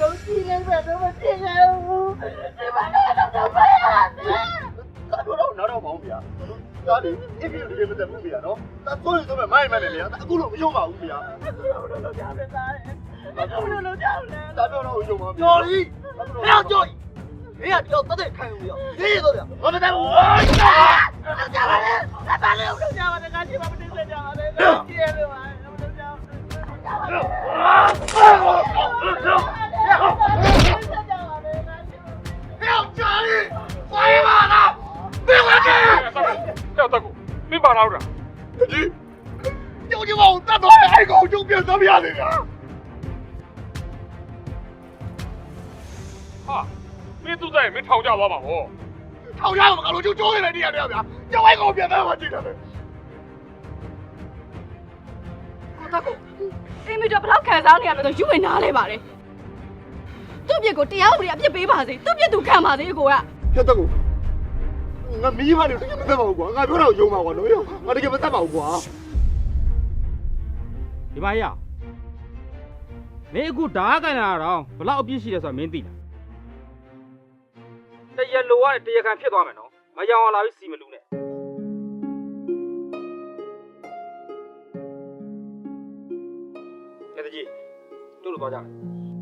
လုံးကြီးနေတယ်တော့မသိနိုင်ဘူးဒီမှာတော့တော့မရဘူးဒါတော့တော့နောက်တော့မအောင်ဗျာဒါလေအစ်ပြီးဒီမသက်ဘူးဗျာနော်ဒါဆိုရင်ဆိုမဲ့မိုင်းမယ်လေဗျာအခုလို့မယုံပါဘူးဗျာအခုတော့တော့ကြောက်နေတာအခုတော့တော့ကြောက်နေဒါတော့တော့ယုံပါကျော်ကြီးဟဲ့ကျော်ကြီးမင်းကဒီတော့တက်တဲ့ခိုင်းဦးရောဒီတော့ဗျာမမသက်ဘူးကြောက်ပါလေဘာလဲတော့ကြောက်ပါ တက်ကူမင်းပါလာတော့တကြီးကျောင်းကြီးမောင်တတ်သွားတဲ့အဲ့ကောင်ကျုပ်ပြန်သမ်းပြနေတာဟာမင်းသူ့ဆိုင်မင်းထောင်ကြသွားပါဘောထောင်ကြမှာကလို့ကျုပ်ကျိုးနေတယ်နေရာနေရာဗျာကျောင်းအဲ့ကောင်ပြန်သမ်းမှာကြည့်တယ်လေကိုတက်ကူအိမ်မီတော့ဘလောက်ခံစားနေရမလဲဆိုယူဝင်နားလဲပါလေ ယ်သူ့ပြစ်ကိုတရားဥပဒေအပြစ်ပေးပါစေသူ့ပြစ်သူခံပါစေအကိုကဖြတ်တော့ငါမီးမနေတကယ်မသက်ပါဘူးကွာငါပြောတော့ယုံပါကွာနော်ငါတကယ်မသက်ပါဘူးကွာဒီမကြီးอ่ะမင်းအခုဓာတ်ကန်တာတော့ဘလောက်အပြစ်ရှိလဲဆိုတာမင်းသိလားတရလိုကနေတရခံဖြစ်သွားမယ်နော်မရောင်အောင်လာပြီးစီမလူနဲ့ကဲတကြီးတို့လိုသွားကြမယ်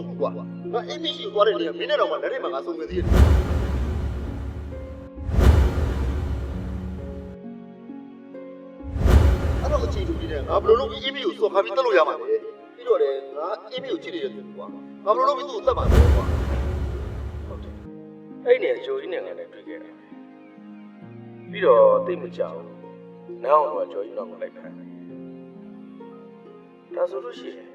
တကယ်မကြည့်လို့ကွာငါအိမ်မရှိသွားတဲ့နေရာမင်းနဲ့တော့မှလက်ထဲမှာငါဆုံးနေသေးတယ်အဲ့တော့အချိန်တူနေတယ်ငါဘယ်လိုလုပ်ပြီးအိမ်မရှိကိုစော်ခါပြီးတက်လို့ရမှာလဲပြီးတော့လေငါအိမ်မရှိကိုကြည့်နေတယ်သူကွာငါဘယ်လိုလုပ်ပြီးသူ့ကိုတက်မှာလဲကွာအဲ့နေဂျိုကြီးနဲ့ငါနဲ့တွေ့ခဲ့တယ်ပြီးတော့တိတ်မကြောက်နောက်တော့ဂျိုကြီးတော့မလိုက်ဖမ်းဒါဆိုလို့ရှိရင်